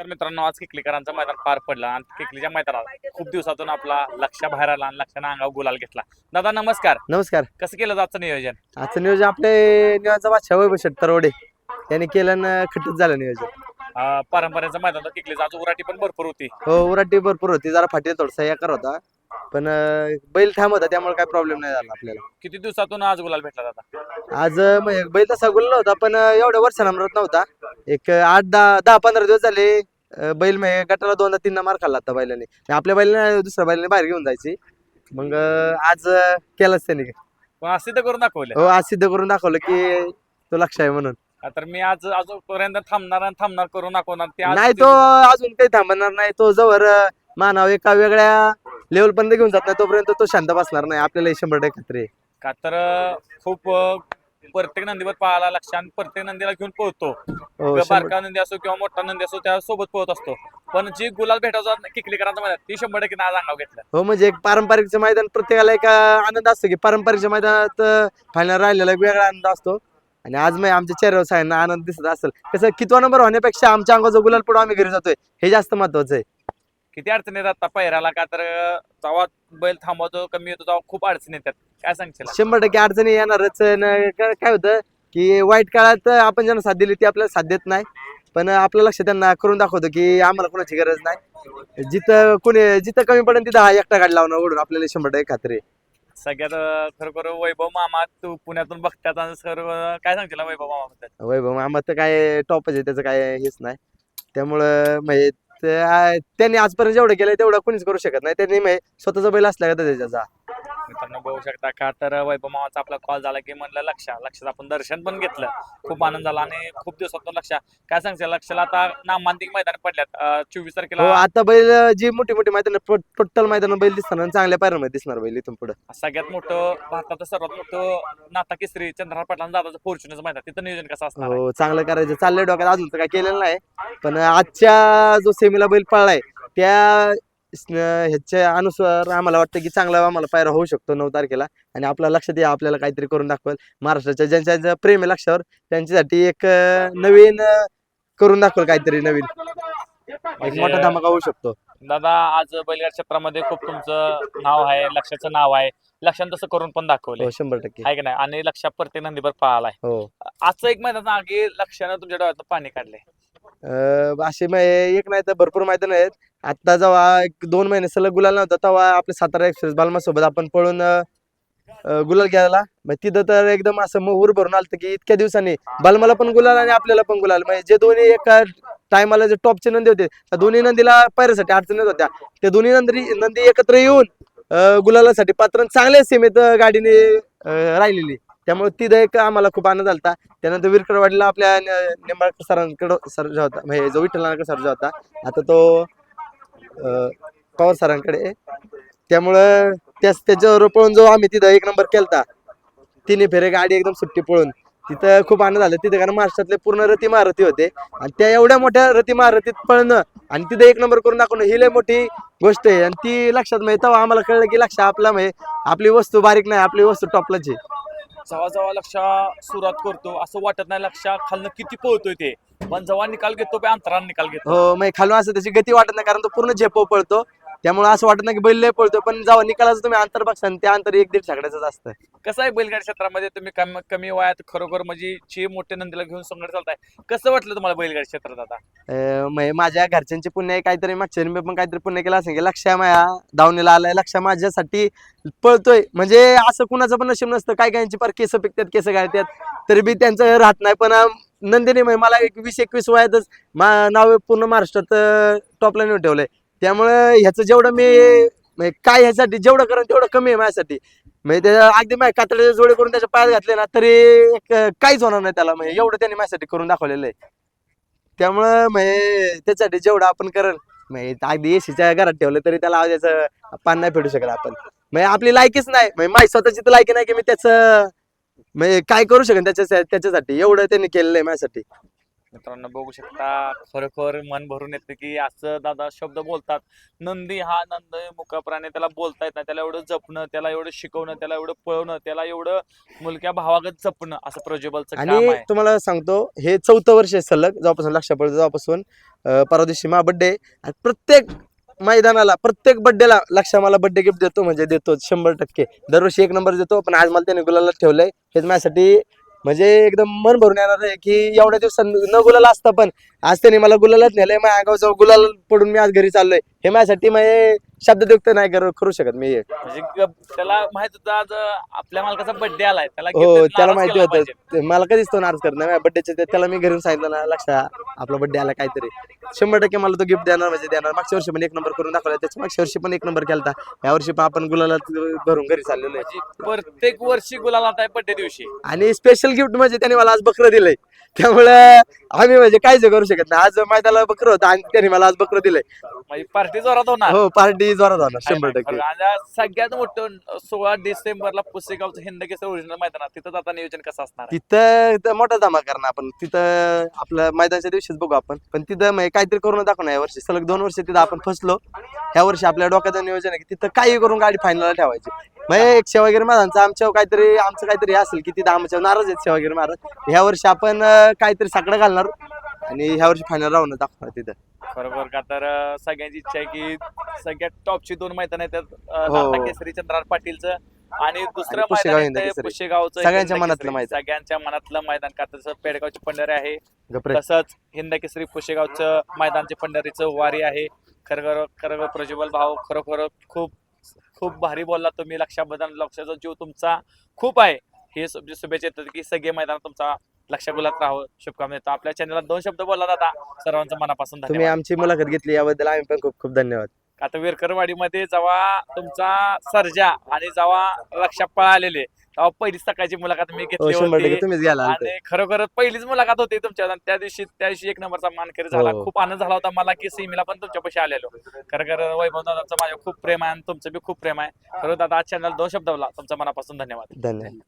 नमस्कार मित्रांनो आज किकलीकरांचं मैदान पार पडलं आणि किकलीच्या मैदानात खूप दिवसातून आपला लक्ष बाहेर आला आणि लक्षानं अंगावर गुलाल घेतला. दादा नमस्कार. नमस्कार. कसं केलं जातं नियोजन? आजचं नियोजन आपले निवाचा बादशाह वैभव तरवडे यांनी केलं ना खटच झालं नियोजन. अं, परंपरेचं मैदान होतं किकलीचं. आज उराटी पण भरपूर होती. हो उराटी भरपूर होती. जरा फाटी थोडासा याकर होता. पण अं, बैल ठाम होता त्यामुळे काय प्रॉब्लेम नाही झाला आपल्याला. किती दिवसातून आज गुलाल भेटला दादा? आज अं, म्हणजे बैल तसा गुल्ला होता पण अं, एवढ्या वर्षानंबरात नव्हता. एक अं, आठ दहा दहा पंधरा दिवस झाले अं, बैल म्हणजे गटाला दोनदा तीनदा मार खाल्ला होता बैलाने. आणि आपल्या बैलाने दुसऱ्या बैलाने बाहेर घेऊन जायची. मग अं, आज अं, केलंच त्याने. पण सिद्ध करून दाखवलं. हो आज सिद्ध करून दाखवलं की तो लक्ष आहे म्हणून. तर मी आज अजूनपर्यंत थांबणार आणि थांबणार करून दाखवणार ते आज नाही तो अजून काही थांबणार नाही. तो जवळ मानव एका वेगळ्या लेवल पर्यंत घेऊन जात नाही तोपर्यंत तो शांत बसणार नाही. आपल्याला शंभर टक्के खात्री आहे. का तर खूप अं, प्रत्येक नंदीवर पाहायला लक्ष आणि प्रत्येक नंदीला घेऊन पळतो. हो, किंवा बारका नंदी असो किंवा मोठा नंदी असो त्या सोबत पळत असतो. पण जी गुलाल भेटायचा किकलीकरांचं मैदान ती शंभर टक्के आज अंगावर घेतलं. हो म्हणजे एक पारंपरिकचं मैदान प्रत्येकाला एक आनंद असतो की पारंपरिकच्या मैदानात फायनल राहिलेला एक वेगळा आनंद असतो. आणि आज मग आमच्या चेहऱ्यावर सगळ्यांना आनंद दिसत असेल. कसं कितवा नंबर होण्यापेक्षा आमच्या अंगाचा गुलाल पुढे आम्ही घरी जातोय. हे जास्त महत्वाचं आहे. किती अडचणी येतात आता पहिऱ्याला का तर जेव्हा बैल थांबवतो कमी येतो तेव्हा खूप अडचणी येतात. काय सांगशील? शंभर टक्के अडचणी येणारच. न- काय काय होतं की वाईट काळात आपण ज्यांना साथ दिली ती आपल्याला साथ देत नाही. पण आपलं लक्ष त्यांना करून दाखवतो की आम्हाला कोणाची गरज नाही. जिथं कोणी जिथं कमी पडेल तिथं हा एकटा गाडी लावणं ओढून आपल्याला शंभर टक्के खात्री आहे. सगळ्यात अं, खरोखर वैभव मामा तू पुण्यातून बघतात आणि सर्व काय सांगशील वैभव मामा वैभव मामा तर काय टॉपच आहे त्याचं काय हेच नाही. त्यामुळं म्हणजे ते आ- त्यांनी आजपर्यंत जेवढं केलंय तेवढं कुणीच करू शकत नाही. त्यांनी म्हणजे स्वतःचा बैल असला का त्याचा. मित्रांनो बघू शकता का? तर वैभव मामाचा आपला कॉल झाला की म्हणलं लक्ष. लक्षात आपण दर्शन पण घेतलं. खूप आनंद झाला आणि खूप दिवसातून लक्ष. काय सांगशील लक्षाला आता नामांतिक मैदान पडल्यात. चोवीस हो तारखेला आता बैल जी मोठी मोठी मैदान टोटल मैदान बैल दिसणार आणि चांगल्या पायऱ्यामध्ये दिसणार बैल इथून पुढे. सगळ्यात मोठं भारताचं सर्वात मोठं नाता केसरी चंद्रहार पाटलांचं दादाचं फॉर्च्युनरचं मैदान. तिथं नियोजन कसं असणार? हो चांगलं करायचं. चाललंय डोक्यात. अजून तर काय केलेलं नाही. पण आजच्या जो सेमीला बैल पळलाय त्या ह्याच्या अनुसार आम्हाला वाटतं की चांगला आम्हाला पायरा होऊ शकतो नऊ तारखेला. आणि आपल्या लक्षात या आपल्याला काहीतरी करून दाखवेल. महाराष्ट्राच्या ज्यांच्या ज्यांचं प्रेम आहे लक्षावर त्यांच्यासाठी एक अं, नवीन अं, करून दाखवेल काहीतरी नवीन. एक मोठा धमाका होऊ शकतो. दादा आज बैलगाड क्षेत्रामध्ये खूप तुमचं नाव आहे लक्षाचं नाव आहे. लक्षात तसं करून पण दाखवलंय. हो शंभर टक्के. आहे की नाही? आणि लक्ष प्रत्येक नंदीवर पळालाय. हो. आजचं एक मैदान आगे लक्षानं तुमच्या डोळ्यात पाणी काढले असे एक नाही तर भरपूर मैदान आहेत. आता जेव्हा एक दोन महिने सलग गुलाल नव्हता तेव्हा आपल्या सातारा एक्सप्रेस बालमा सोबत आपण पळून गुलाल घ्यायला मग तिथं तर एकदम असं मोहूर भरून आलं की इतक्या दिवसांनी बालमाला पण गुलाल आणि आपल्याला पण गुलाल. म्हणजे जे दोन्ही एका टायमाला जे टॉपचे नंदी होते त्या दोन्ही नंदीला पायऱ्यासाठी अडचणीत होत्या. त्या दोन्ही नंदी नंदी एकत्र येऊन गुलालासाठी पात्र चांगल्या सीमेत गाडीने राहिलेली. त्यामुळे तिथं एक आम्हाला खूप आनंद झाला त्यानंतर विरकडवाडीला आपल्या निंबाळकर सरांकडं सर्जा होता म्हणजे जो विठ्ठल सर्जा होता आता तो पवार सरांकडे त्यामुळं त्याच त्याच्यावर पळून जो आम्ही तिथं एक नंबर केलता. तिने फेरे गाडी एकदम सुट्टी पळून. तिथं खूप आनंद झाला. तिथं कारण महाराष्ट्रातले पूर्ण रती महारथी होते. आणि त्या एवढ्या मोठ्या रती महारथीत पळणं आणि तिथं एक नंबर करून दाखवणं ही लय मोठी गोष्ट आहे. आणि ती लक्षात म्हणजे तेव्हा आम्हाला कळलं की लक्ष आपला म्हणजे आपली वस्तू बारीक नाही आपली वस्तू टॉपलाच आहे. जवा जवा लक्ष सुरुवात करतो. असं वाटत नाही लक्ष खालनं किती पळतोय ते. पण जवा निकाल घेतो ते अंतराने निकाल घेतो. हो मग खालून असं त्याची गती वाटत नाही कारण तो पूर्ण झेपो पळतो. त्यामुळे असं वाटत नाही की बैल लय पळतो पण जेव्हा निकालाचं तुम्ही अंतर बघता आणि ते अंतर एक दीड सगळ्याच असतं कसं आहे बैलगाडी क्षेत्रामध्ये तुम्ही कम कमी वयात खरोखर म्हणजे चे मोठे नंदीला घेऊन संघट चालताय? कसं वाटलं तुम्हाला बैलगाडी क्षेत्रात आता? अं, म्हणजे माझ्या घरच्यांचे पुण्य आहे काहीतरी मागच्या मी पण काहीतरी पुण्य केलं असेल की लक्ष माझ्या दावणीला आलाय लक्ष माझ्यासाठी पळतोय. म्हणजे असं कुणाचं पण नशीब नसतं काय काहींची पार केस पिकतात केस गाळतात तरी बी त्यांचं राहत नाही. पण अं, नंदिनी म्हणजे मला एक वीस एकवीस वयातच मा नाव पूर्ण महाराष्ट्रात टॉपला नेऊन ठेवलंय. त्यामुळं ह्याचं जेवढं मी म्हणजे काय ह्यासाठी जेवढं करेन तेवढं कमी आहे माझ्यासाठी. म्हणजे त्याच्या अगदी माझ्या कातडे जोडे करून त्याच्या पायात घातले ना तरी एक, काहीच होणार नाही त्याला. म्हणजे एवढं त्याने माझ्यासाठी करून दाखवलेलं आहे. त्यामुळं म्हणजे त्याच्यासाठी जेवढं आपण करल म्हणजे अगदी एसीच्या घरात ठेवलं तरी त्याला त्याचं पान नाही फेडू शकत आपण. म्हणजे आपली लायकीच नाही. म्हणजे माझी स्वतःची तर लायकी नाही की मी त्याचं म्हणजे काय करू शकेन त्याच्या त्याच्यासाठी. एवढं त्यांनी केलेलं आहे माझ्यासाठी. मित्रांनो बघू शकता खरोखर मन भरून येतं की असं दादा शब्द बोलतात. नंदी हा नंद मुका प्राणी त्याला बोलता येत नाही. त्याला एवढं जपणं त्याला एवढं शिकवणं त्याला एवढं पळवणं त्याला एवढं मुलक्या भावागत जपणं असं प्रज्वलचं काम आणि आहे. तुम्हाला सांगतो हे चौथं वर्ष आहे सलग जेव्हापासून लक्षात पडतं जेव्हापासून अं, परवा दिवशी मा बड्डे आणि प्रत्येक मैदानाला प्रत्येक बड्डेला लक्ष मला बड्डे गिफ्ट देतो म्हणजे देतो शंभर टक्के. दरवर्षी एक नंबर देतो पण आज मला त्याने गुलाला ठेवलंय. हेच माझ्यासाठी म्हणजे एकदम मन भरून येणार आहे की एवढ्या दिवसात न गुलाला असता पण आज त्यांनी मला गुलालाच नेलंय. माझ्या अंगावर गुलाल पडून मी आज घरी चाललोय. हे माझ्यासाठी म्हणजे शब्दयुक्त नाही करू करू शकत मी. हे. म्हणजे ग- त्याला माहीत होतं आज आपल्या मालकाचा बर्थडे आलाय. त्याला हो त्याला नाराज माहिती केला होतं. पाहिजे. ते मला कधीच तो नाराज करत नाही. बड्डेच्या त्याला मी घरून सांगितलं ना लक्ष आपला बड्डे आला काहीतरी. शंभर टक्के मला तो गिफ्ट देणार म्हणजे देणार. मागच्या वर्षी पण एक नंबर करून दाखवला. त्याच्या मागच्या वर्षी पण एक नंबर केला या वर्षी पण आपण गुलाला भरून घरी चाललेलो आहे. म्हणजे प्रत्येक वर्षी गुलाल आता बर्थडे दिवशी. आणि स्पेशल गिफ्ट म्हणजे त्याने मला आज बकरं दिलंय. त्यामुळे आम्ही म्हणजे काहीच करू शकत नाही. आज मैदानाला बकरं होतं आणि त्याने मला आज बकरं दिलंय. म्हणजे पार्टी जोरात होणार. हो पार्टी जोरात होणार शंभर टक्के. खरं. आणि आज सगळ्यात मोठं सोळा डिसेंबरला पुसेगावचं हिंद केसर ओरिजिनल मैदानात तिथं आता नियोजन कसं असणार आहे? तिथं तिथं मोठा धमा करणार आपण. तिथं आपलं मैदानाच्या दिवशीच बघू आपण. पण तिथं म्हणजे काहीतरी करून दाखवणार या वर्षी. सलग दोन वर्ष तिथं आपण फसलो. ह्या वर्षी आपल्या डोक्याचं नियोजन आहे की तिथं काही करून गाडी फायनलला ठेवायची. म्हणजे एक सेवागिरी महाराजांचं आमच्या काहीतरी आमचं काहीतरी असेल की तिथं आमच्या नाराज आहेत सेवागिरी महाराज. ह्या वर्षी आपण अं, काहीतरी साकडं घालणार. आणि ह्या वर्षी फायनल राहून दाखवणार तिथं बरोबर का तर अं, सगळ्यांची इच्छा आहे की सगळ्यात टॉपची दोन मैदान आहेत त्यात, अं, हो. केसरी चंद्रहार पाटीलचं आणि दुसरं आणि पुशेगाव मैदान हिंद आहे ते केसरी. पुशेगावचं सगळ्यांच्या हिंद मनातलं केसरी. मैदान. सगळ्यांच्या मनातलं मैदान का तसं पेडगावची पंढरी आहे गप्रे तसंच हिंद केसरी पुशेगावचं मैदानचे पंढरीचं वारी आहे खरं खरं प्रज्वल भाऊ खरोखर खूप खूप भारी बोलला तुम्ही लक्षाबद्दल लक्षाचा जीव तुमचा खूप आहे हे शुभेच्छा येतात की सगळे मैदान तुमचा लक्ष गुलात राहावं शुभकामना. देतो आपल्या चॅनलला दोन शब्द बोलला दादा. सर्वांचं मनापासून तुम्ही धन्यवाद आमची मुलाखत घेतली याबद्दल आम्ही पण खूप खूप धन्यवाद. आता विरकरवाडीमध्ये जेव्हा तुमचा सर्जा आणि जेव्हा लक्षात पळालेले तेव्हा पहिलीच सकाळची मुलाखत मी हो घेतली शंभर टक्के होती तुम्हीच घ्यायला आणि खरोखर पहिलीच मुलाखत होती तुमच्या. आणि त्या दिवशी त्या दिवशी एक नंबरचा मानकरी झाला. हो. खूप आनंद झाला होता. मला की सीमीला पण तुमच्या पैसे आलेलो. खरं खरं वैभव दादाचं माझं खूप प्रेम आहे आणि तुमचं बी खूप प्रेम आहे. खरं दादा आज चॅनल दोन शब्द बोला. तुमच्या मनापासून धन्यवाद. धन्यवाद.